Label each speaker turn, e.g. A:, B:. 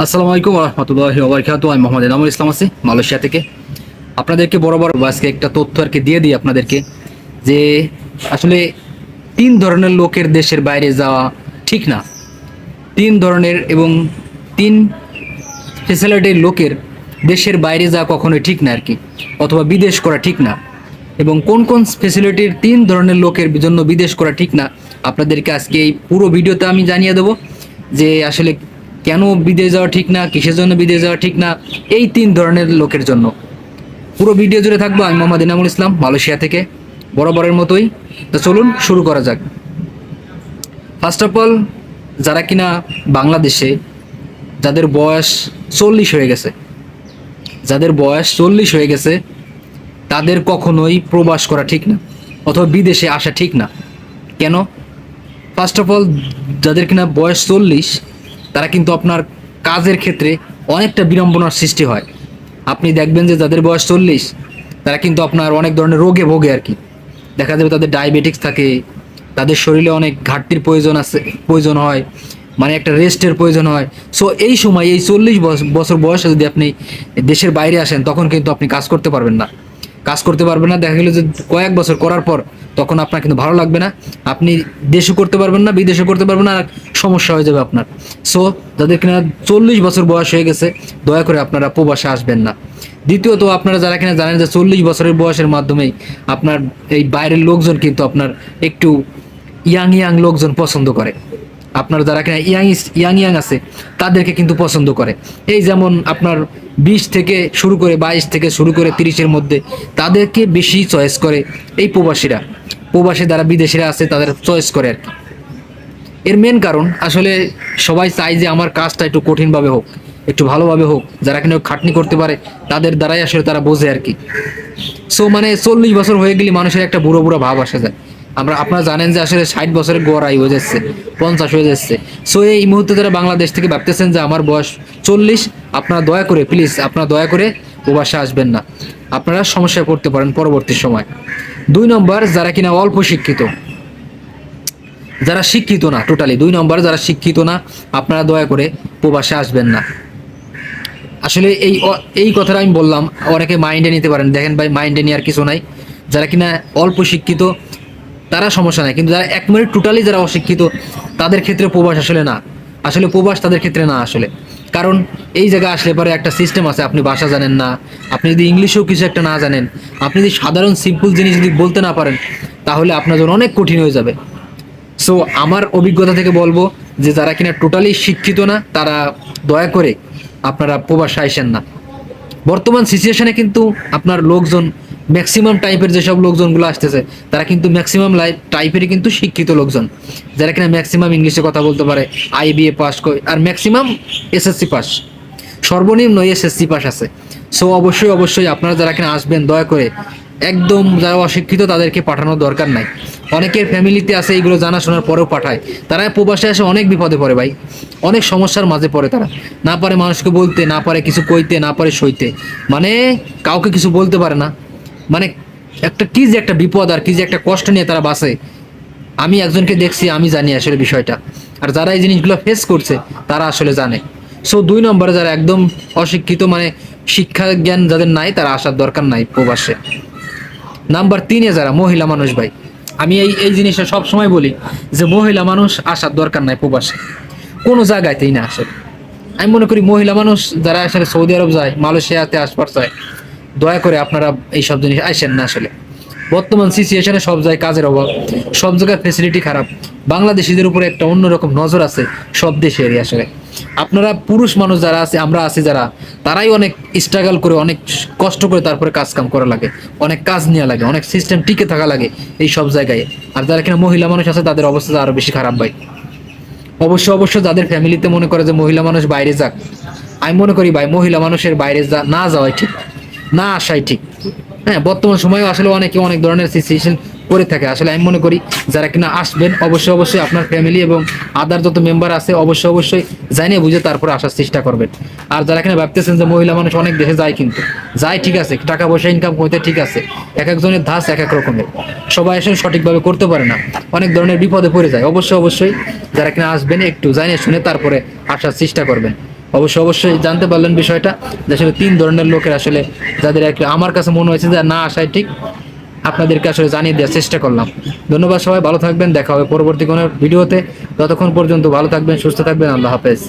A: আসসালামু আলাইকুম রহমতুল্লাহি আমি মোহাম্মদ এনামুল ইসলাম আছি মালয়েশিয়া থেকে। আপনাদেরকে বড় আজকে একটা তথ্য আর কি দিয়ে দিই আপনাদেরকে যে আসলে তিন ধরনের লোকের দেশের বাইরে যাওয়া ঠিক না। তিন ধরনের এবং তিন ফেসিলিটির লোকের দেশের বাইরে যাওয়া কখনোই ঠিক না আর কি, অথবা বিদেশ করা ঠিক না। এবং কোন কোন ফেসিলিটির তিন ধরনের লোকের জন্য বিদেশ করা ঠিক না, আপনাদেরকে আজকে এই পুরো ভিডিওতে আমি জানিয়ে দেবো যে আসলে কেন বিদেশ যাওয়া ঠিক না, কিসের জন্য বিদেশ যাওয়া ঠিক না, এই তিন ধরনের লোকের জন্য। পুরো ভিডিও জুড়ে থাকব আমি মোহাম্মদ ইনামুল ইসলাম, মালয়েশিয়া থেকে, বরাবরের মতোই। তো চলুন শুরু করা যাক। ফার্স্ট অফ অল যারা কিনা বাংলাদেশে, যাদের বয়স চল্লিশ হয়ে গেছে, যাদের বয়স চল্লিশ হয়ে গেছে, তাদের কখনোই প্রবাস করা ঠিক না, অথবা বিদেশে আসা ঠিক না। কেন? ফার্স্ট অফ অল যাদের কিনা বয়স চল্লিশ তারা কিন্তু আপনার কাজের ক্ষেত্রে অনেকটা বিড়ম্বনার সৃষ্টি হয়। আপনি দেখবেন যে যাদের বয়স চল্লিশ, তারা কিন্তু আপনার অনেক ধরনের রোগে ভোগে আর কি। দেখা যাবে তাদের ডায়াবেটিক্স থাকে, তাদের শরীরে অনেক ঘাটতির প্রয়োজন আছে, প্রয়োজন হয় মানে একটা রেস্টের প্রয়োজন হয়। সো এই সময়, এই চল্লিশ বছর বয়সে যদি আপনি দেশের বাইরে আসেন, তখন কিন্তু আপনি কাজ করতে পারবেন না। কাজ করতে পারবেন না। দেখা গেলো যে কয়েক বছর করার পর তখন আপনার কিন্তু ভালো লাগবে না। আপনি দেশও করতে পারবেন না, বিদেশও করতে পারবেন না, আর সমস্যা হয়ে যাবে আপনার। সো যাদের কিনা চল্লিশ বছর বয়স হয়ে গেছে, দয়া করে আপনারা প্রবাসে আসবেন না। দ্বিতীয়ত, আপনারা যারা কিনা জানেন যে চল্লিশ বছরের বয়সের মাধ্যমেই আপনার এই বাইরের লোকজন কিন্তু আপনার একটু ইয়াং ইয়াং লোকজন পছন্দ করে। আপনার যারা কিনা ইয়াং ইয়াং ইয়াং আছে, তাদেরকে কিন্তু পছন্দ করে। এই যেমন আপনার বিশ থেকে শুরু করে বাইশ থেকে শুরু করে তিরিশের মধ্যে তাদেরকে বেশি চয়েস করে এই প্রবাসীরা। প্রবাসী যারা বিদেশিরা আছে, তাদের চয়েস করে আর কি। এর মেন কারণ, আসলে সবাই চায় যে আমার কাজটা একটু কঠিনভাবে হোক, একটু ভালোভাবে হোক। যারা কিনা খাটনি করতে পারে, তাদের দ্বারাই আসলে তারা বোঝে আর কি। সো মানে চল্লিশ বছর হয়ে গেলে মানুষের একটা বুড়ো বুড়ো ভাব আসা যায়। আমরা আপনারা জানেন যে আসলে ষাট বছরের গড়াই হয়ে যাচ্ছে। পঞ্চাশ হয়ে যাচ্ছে। সো এই মুহূর্তে যারা বাংলাদেশ থেকে ভাবতেছেন যে আমার বয়স চল্লিশ, আপনারা দয়া করে প্লিজ আপনারা দয়া করে প্রবাসে আসবেন না। আপনারা সমস্যায় পড়তে পারেন পরবর্তী সময়। দুই নম্বর, যারা কিনা অল্প শিক্ষিত। যারা শিক্ষিত না টোটালি দুই নম্বর, যারা শিক্ষিত না, আপনারা দয়া করে প্রবাসে আসবেন না। আসলে এই এই কথাটা আমি বললাম, অনেকে মাইন্ডে নিতে পারেন। দেখেন ভাই মাইন্ডে নেওয়ার কিছু নাই। যারা কিনা অল্প শিক্ষিত তারা সমস্যা নাই। কিন্তু যারা এক মিনিট টোটালি যারা অশিক্ষিত, তাদের ক্ষেত্রে প্রবাস আসলে না। আসলে প্রবাস তাদের ক্ষেত্রে না আসলে। কারণ এই জায়গায় আসলে পরে একটা সিস্টেম আছে, আপনি ভাষা জানেন না। আপনি যদি ইংলিশেও কিছু একটা না জানেন, আপনি যদি সাধারণ সিম্পল জিনিস যদি বলতে না পারেন, তাহলে আপনার জন্য অনেক কঠিন হয়ে যাবে। সো আমার অভিজ্ঞতা থেকে বলব যে যারা কিনা টোটালি শিক্ষিত না, তারা দয়া করে আপনারা প্রবাস আইসেন না। বর্তমান সিচুয়েশনে কিন্তু আপনার লোকজন ম্যাক্সিমাম টাইপের যেসব লোকজনগুলো আসতেছে, তারা কিন্তু ম্যাক্সিমাম লাইফ টাইপেরই কিন্তু শিক্ষিত লোকজন। যারা কিনা ম্যাক্সিমাম ইংলিশে কথা বলতে পারে আইবিএ পাস আর ম্যাক্সিমাম এসএসসি পাস সর্বনিম্ন এসএসসি পাস আছে। সো অবশ্যই অবশ্যই আপনারা যারা কিনা আসবেন, দয়া করে একদম যারা অশিক্ষিত তাদেরকে পাঠানোর দরকার নাই। অনেকের ফ্যামিলিতে আছে, এইগুলো জানাশোনার পরেও পাঠায়। তারা প্রবাসে আসে অনেক বিপদে পড়ে ভাই। অনেক সমস্যার মাঝে পড়ে তারা। না পারে মানুষকে বলতে, না পারে কিছু কইতে, না পারে সইতে। মানে কাউকে কিছু বলতে পারে না। মানে একটা কি যে একটা বিপদ আর কি যে একটা কষ্ট নিয়ে তারা বাসে। আমি একজনকে দেখছি, আমি জানি আসলে বিষয়টা। আর যারা এই জিনিসগুলো ফেস করছে, তারা আসলে জানে। সো দুই নম্বরে যারা একদম অশিক্ষিত মানে শিক্ষা জ্ঞান যাদের নাই, তারা আসার দরকার নাই প্রবাসে। নাম্বার তিনে যারা, মহিলা মানুষ ভাই। আমি এই এই জিনিসটা সব সময় বলি যে মহিলা মানুষ আসার দরকার নাই প্রবাসে। কোনো জায়গাতেই না আসলে আমি মনে করি মহিলা মানুষ যারা আসলে সৌদি আরব যায়, মালয়েশিয়াতে আসবার চায় দয়া করে আপনারা এই সব জিনিস আসেন না আসলে। বর্তমান সিচুয়েশনে সব জায়গায় কাজের অভাব, সব জায়গায় ফেসিলিটি খারাপ, বাংলাদেশিদের উপরে একটা অন্যরকম নজর আছে সব দেশেরই আসলে। আপনারা পুরুষ মানুষ যারা আছে, আমরা আছি যারা, তারাই অনেক স্ট্রাগল করে, অনেক কষ্ট করে তারপরে কাজ কাম করা লাগে, অনেক কাজ নেওয়া লাগে, অনেক সিস্টেম টিকে থাকা লাগে এই সব জায়গায়। আর যারা কিনা মহিলা মানুষ আছে, তাদের অবস্থা আরও বেশি খারাপ ভাই। অবশ্য অবশ্য যাদের ফ্যামিলিতে মনে করে যে মহিলা মানুষ বাইরে যাক, আমি মনে করি ভাই, মহিলা মানুষের বাইরে যা না যাওয়াই ঠিক। না আসাই ঠিক। হ্যাঁ বর্তমান সময়ে আসলে অনেকে অনেক ধরনের সিচুয়েশন করে থাকে। আসলে আমি মনে করি, যারা কিনা আসবেন, অবশ্যই অবশ্যই আপনার ফ্যামিলি এবং আদার যত মেম্বার আছে, অবশ্যই অবশ্যই জানিয়ে বুঝে তারপরে আসার চেষ্টা করবেন। আর যারা কিনা ভাবতেছেন যে মহিলা মানুষ অনেক দেশে যায় কিন্তু, যায় ঠিক আছে, টাকা পয়সা ইনকাম করতে ঠিক আছে, এক একজনের ধাস এক এক রকমের। সবাই আসলে সঠিকভাবে করতে পারে না, অনেক ধরনের বিপদে পড়ে যায়। অবশ্যই অবশ্যই যারা কিনা আসবেন, একটু জানিয়ে শুনে তারপরে আসার চেষ্টা করবেন। অবশ্যই অবশ্যই জানতে পারলেন বিষয়টা যে আসলে তিন ধরনের লোকের আসলে যাদের আমার কাছে মনে হয়েছে যে না আসাই ঠিক, আপনাদেরকে আসলে জানিয়ে দেওয়ার চেষ্টা করলাম। ধন্যবাদ সবাই, ভালো থাকবেন, দেখা হবে পরবর্তী কোনো ভিডিওতে। ততক্ষণ পর্যন্ত ভালো থাকবেন, সুস্থ থাকবেন, আল্লাহ হাফেজ।